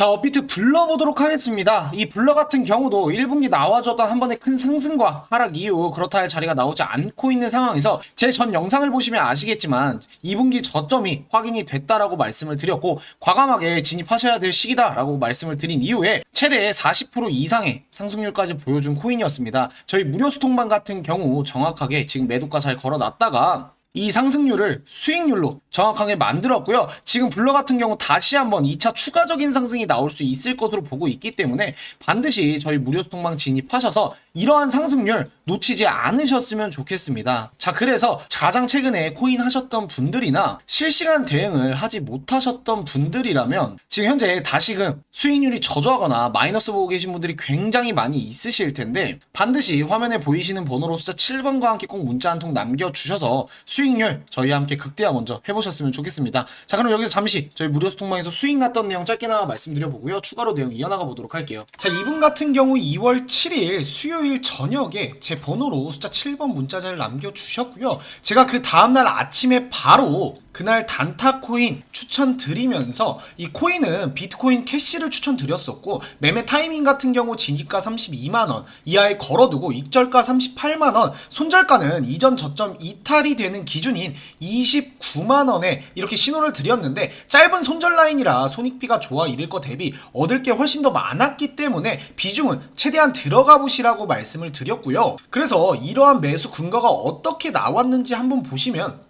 자, 업비트 불러보도록 하겠습니다. 이 불러 같은 경우도 1분기 나와줬던 한 번의 큰 상승과 하락 이후 그렇다 할 자리가 나오지 않고 있는 상황에서 제 전 영상을 보시면 아시겠지만 2분기 저점이 확인이 됐다라고 말씀을 드렸고 과감하게 진입하셔야 될 시기다라고 말씀을 드린 이후에 최대 40% 이상의 상승률까지 보여준 코인이었습니다. 저희 무료 소통방 같은 경우 정확하게 지금 매도가 잘 걸어놨다가 이 상승률을 수익률로 정확하게 만들었고요. 지금 블러 같은 경우 다시 한번 2차 추가적인 상승이 나올 수 있을 것으로 보고 있기 때문에 반드시 저희 무료 소통방 진입하셔서 이러한 상승률 놓치지 않으셨으면 좋겠습니다. 자, 그래서 가장 최근에 코인 하셨던 분들이나 실시간 대응을 하지 못하셨던 분들이라면 지금 현재 다시금 수익률이 저조하거나 마이너스 보고 계신 분들이 굉장히 많이 있으실 텐데 반드시 화면에 보이시는 번호로 숫자 7번과 함께 꼭 문자 한 통 남겨주셔서 수 익률 저희와 함께 극대화 먼저 해보셨으면 좋겠습니다. 자 그럼 여기서 잠시 저희 무료 소통방에서 수익 났던 내용 짧게나마 말씀드려보고요. 추가로 내용 이어나가 보도록 할게요. 자 이분 같은 경우 2월 7일 수요일 저녁에 제 번호로 숫자 7번 문자자를 남겨주셨고요. 제가 그 다음날 아침에 바로 그날 단타 코인 추천드리면서 이 코인은 비트코인 캐시를 추천드렸었고 매매 타이밍 같은 경우 진입가 32만원 이하에 걸어두고 익절가 38만원 손절가는 이전 저점 이탈이 되는 기준인 29만원에 이렇게 신호를 드렸는데 짧은 손절 라인이라 손익비가 좋아 이럴 거 대비 얻을 게 훨씬 더 많았기 때문에 비중은 최대한 들어가 보시라고 말씀을 드렸고요. 그래서 이러한 매수 근거가 어떻게 나왔는지 한번 보시면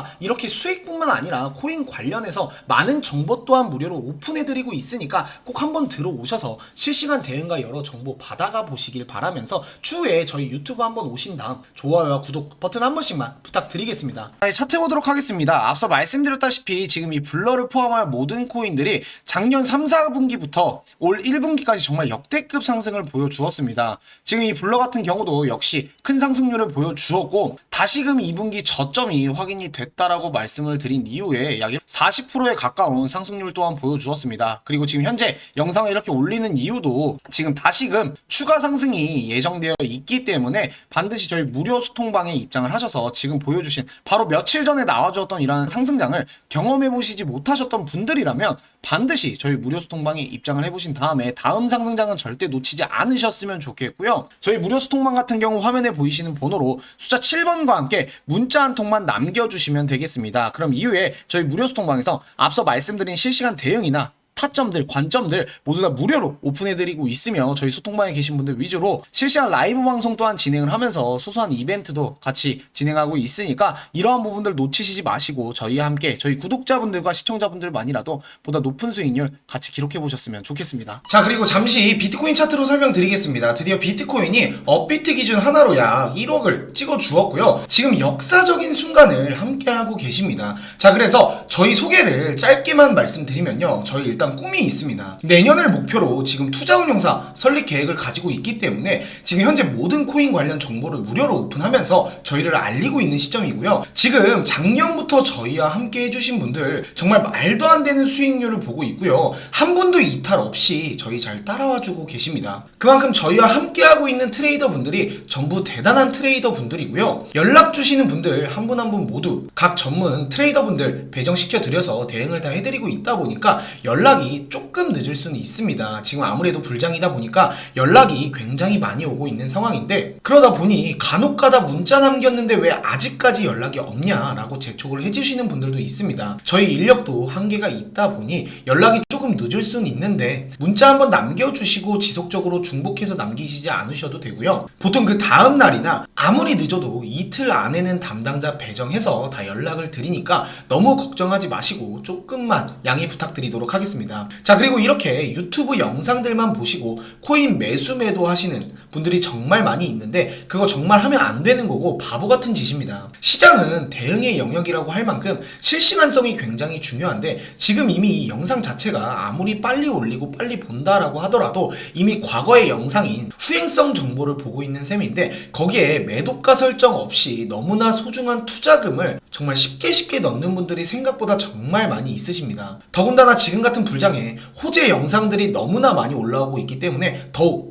이렇게 수익뿐만 아니라 코인 관련해서 많은 정보 또한 무료로 오픈해드리고 있으니까 꼭 한번 들어오셔서 실시간 대응과 여러 정보 받아가 보시길 바라면서 추후에 저희 유튜브 한번 오신 다음 좋아요와 구독 버튼 한 번씩만 부탁드리겠습니다. 네, 차트 보도록 하겠습니다. 앞서 말씀드렸다시피 지금 이 블러를 포함한 모든 코인들이 작년 3, 4분기부터 올 1분기까지 정말 역대급 상승을 보여주었습니다. 지금 이 블러 같은 경우도 역시 큰 상승률을 보여주었고 다시금 2분기 저점이 확인이 됐 다라고 말씀을 드린 이후에 약 40%에 가까운 상승률 또한 보여주었습니다. 그리고 지금 현재 영상을 이렇게 올리는 이유도 지금 다시금 추가 상승이 예정되어 있기 때문에 반드시 저희 무료 소통방에 입장을 하셔서 지금 보여주신 바로 며칠 전에 나와주었던 이러한 상승장을 경험해 보시지 못하셨던 분들이라면 반드시 저희 무료 소통방에 입장을 해보신 다음에 다음 상승장은 절대 놓치지 않으셨으면 좋겠고요. 저희 무료 소통방 같은 경우 화면에 보이시는 번호로 숫자 7번과 함께 문자 한 통만 남겨주시면 되겠습니다. 그럼 이후에 저희 무료 소통방에서 앞서 말씀드린 실시간 대응이나 타점들, 관점들 모두 다 무료로 오픈해드리고 있으며 저희 소통방에 계신 분들 위주로 실시간 라이브 방송 또한 진행을 하면서 소소한 이벤트도 같이 진행하고 있으니까 이러한 부분들 놓치시지 마시고 저희와 함께 저희 구독자분들과 시청자분들만이라도 보다 높은 수익률 같이 기록해 보셨으면 좋겠습니다. 자 그리고 잠시 비트코인 차트로 설명드리겠습니다. 드디어 비트코인이 업비트 기준 하나로 약 1억을 찍어 주었고요. 지금 역사적인 순간을 함께하고 계십니다. 자 그래서 저희 소개를 짧게만 말씀드리면요. 저희 일단 꿈이 있습니다. 내년을 목표로 지금 투자운용사 설립 계획을 가지고 있기 때문에 지금 현재 모든 코인 관련 정보를 무료로 오픈하면서 저희를 알리고 있는 시점이고요. 지금 작년부터 저희와 함께 해주신 분들 정말 말도 안 되는 수익률을 보고 있고요. 한 분도 이탈 없이 저희 잘 따라와주고 계십니다. 그만큼 저희와 함께하고 있는 트레이더 분들이 전부 대단한 트레이더 분들이고요. 연락 주시는 분들 한 분 한분 모두 각 전문 트레이더 분들 배정시켜 드려서 대응을 다 해드리고 있다 보니까 연락 이 조금 늦을 수는 있습니다. 지금 아무래도 불장이다 보니까 연락이 굉장히 많이 오고 있는 상황인데 그러다 보니 간혹가다 문자 남겼는데 왜 아직까지 연락이 없냐라고 재촉을 해주시는 분들도 있습니다. 저희 인력도 한계가 있다 보니 연락이 조금 늦을 수는 있는데 문자 한번 남겨주시고 지속적으로 중복해서 남기시지 않으셔도 되고요. 보통 그 다음 날이나 아무리 늦어도 이틀 안에는 담당자 배정해서 다 연락을 드리니까 너무 걱정하지 마시고 조금만 양해 부탁드리도록 하겠습니다. 자 그리고 이렇게 유튜브 영상들만 보시고 코인 매수 매도 하시는 분들이 정말 많이 있는데 그거 정말 하면 안 되는 거고 바보 같은 짓입니다. 시장은 대응의 영역이라고 할 만큼 실시간성이 굉장히 중요한데 지금 이미 이 영상 자체가 아무리 빨리 올리고 빨리 본다라고 하더라도 이미 과거의 영상인 후행성 정보를 보고 있는 셈인데 거기에 매도가 설정 없이 너무나 소중한 투자금을 정말 쉽게 쉽게 넣는 분들이 생각보다 정말 많이 있으십니다. 더군다나 지금 같은 불장에 호재 영상들이 너무나 많이 올라오고 있기 때문에 더욱